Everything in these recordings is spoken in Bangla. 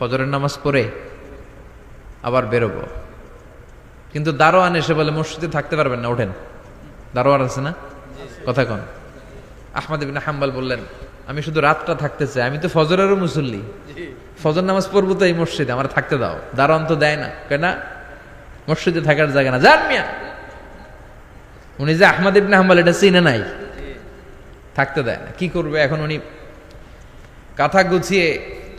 ফজরের নামাজ পড়ে আবার বেরোবো। কিন্তু দারোয়ান এসে বলে, মসজিদে থাকতে পারবেন না, ওঠেন। দারোয়ান আছে না? কথা কন। আহমদ ইবিন হাম্বাল বললেন, আমি শুধু রাতটা থাকতে চাই, আমি তো ফজরেরও মুসল্লি। ফজর নামাজ পড়ব তো এই মসজিদে, আমার থাকতে দাও। দারোয়ান তো দেয় না কেন মসজিদে থাকার জায়গা না। যান মিয়া। উনি যে আহমদ ইবনে হাম্বাল, এটা চিনে নাই। থাকতে দেয় না। কি করবে এখন উনি? কাঁথা গুছিয়ে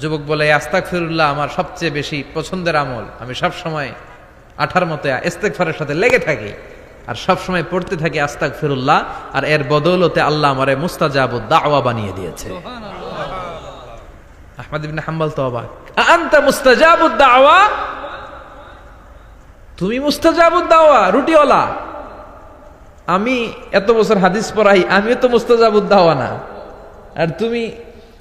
যুবক বলে আস্তাক ফিরুল্লাহ আমার সবচেয়ে বেশি পছন্দের আমল। আমি সব সময় আঠার মতো ইস্তেকফারের সাথে লেগে থাকি আর সব সময় পড়তে থাকি আস্তাক ফিরুল্লাহ আর এর বদৌলতে আল্লাহ আমারে মুস্তাজাবুদ দাওয়া বানিয়ে দিয়েছে। আহমদ ইবনে হাম্বাল তো অবাক। আনতা মুস্তাজাবুদ দাওয়া? তুমি মুস্তাজাবুদ দাওয়া রুটিওয়ালা। আমি এত বছর হাদিস পড়াই আমিও তো মুস্তাজাবুদ দাওয়া না। আর তুমি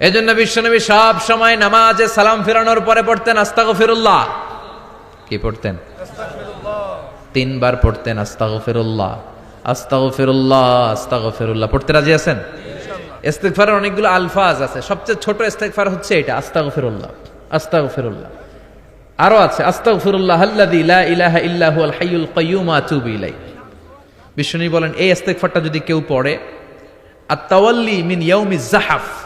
এজন্য বিশ্বনবী সব সময় নামাজে সালাম ফেরানোর পরে পড়তেন আস্তাগফিরুল্লাহ। কি পড়তেন? তিনবার পড়তেন আস্তাগফিরুল্লাহ। আস্তাগফিরুল্লাহ আস্তাগফিরুল্লাহ। পড়তে রাজি আছেন? ইস্তেগফারের অনেকগুলো আলফাজ আছে। সবচেয়ে ছোট ইস্তেগফার হচ্ছে এটা আস্তাগফিরুল্লাহ আস্তাগফিরুল্লাহ। আরও আছে আস্তাগফিরুল্লাহ আল্লাযী লা ইলাহা ইল্লা হুয়াল হাইয়ুল কাইয়্যুম আতুবু ইলাইহি। বিষ্ণু বলেন এই ইস্তেগফারটা যদি কেউ পড়ে আত্তাওয়াল্লি মিন ইয়াউমিজ জাহাফ